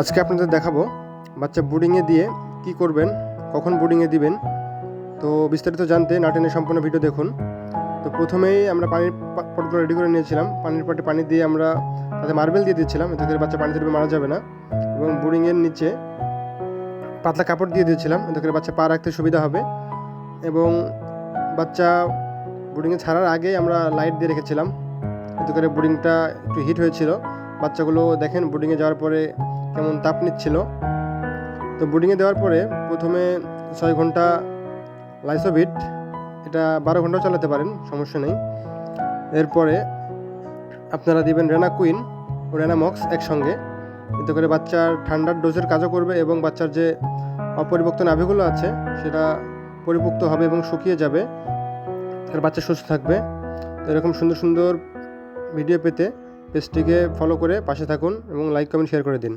আজকে আপনাদের দেখাবো বাচ্চা বোর্ডিংয়ে দিয়ে কি করবেন, কখন বোর্ডিংয়ে দিবেন। তো বিস্তারিত জানতে নাটেনের সম্পূর্ণ ভিডিও দেখুন। তো প্রথমেই আমরা পানির পটগুলো রেডি করে নিয়েছিলাম। পানির পটে পানি দিয়ে আমরা তাতে মার্বেল দিয়ে দিয়েছিলাম এতে করে বাচ্চা পানিতে মারা যাবে না। এবং বোর্ডিংয়ের নিচে পাতলা কাপড় দিয়ে দিয়েছিলাম এতে করে বাচ্চা পা রাখতে সুবিধা হবে। এবং বাচ্চা বোর্ডিংয়ে ছাড়ার আগেই আমরা লাইট দিয়ে রেখেছিলাম। এতে করে বোর্ডিংটা একটু হিট হয়েছিল। বাচ্চাগুলো দেখেন বোর্ডিংয়ে যাওয়ার পরে কেমন তাপ নিচ্ছিল। তো বোর্ডিংয়ে দেওয়ার পরে প্রথমে ছয় ঘণ্টা লাইসোভিট এটা বারো ঘন্টাও চালাতে পারেন, সমস্যা নেই। এরপরে আপনারা দিবেন রেনা কুইন ও রেনা মক্স একসঙ্গে। এতে করে বাচ্চার ঠান্ডার ডোজের কাজও করবে এবং বাচ্চার যে অপরিপক্ত নাভিগুলো আছে, সেটা পরিপুক্ত হবে এবং শুকিয়ে যাবে। আর বাচ্চা সুস্থ থাকবে। এরকম সুন্দর সুন্দর ভিডিও পেতে পেজটিকে ফলো করে পাশে থাকুন এবং লাইক কমেন্ট শেয়ার করে দিন।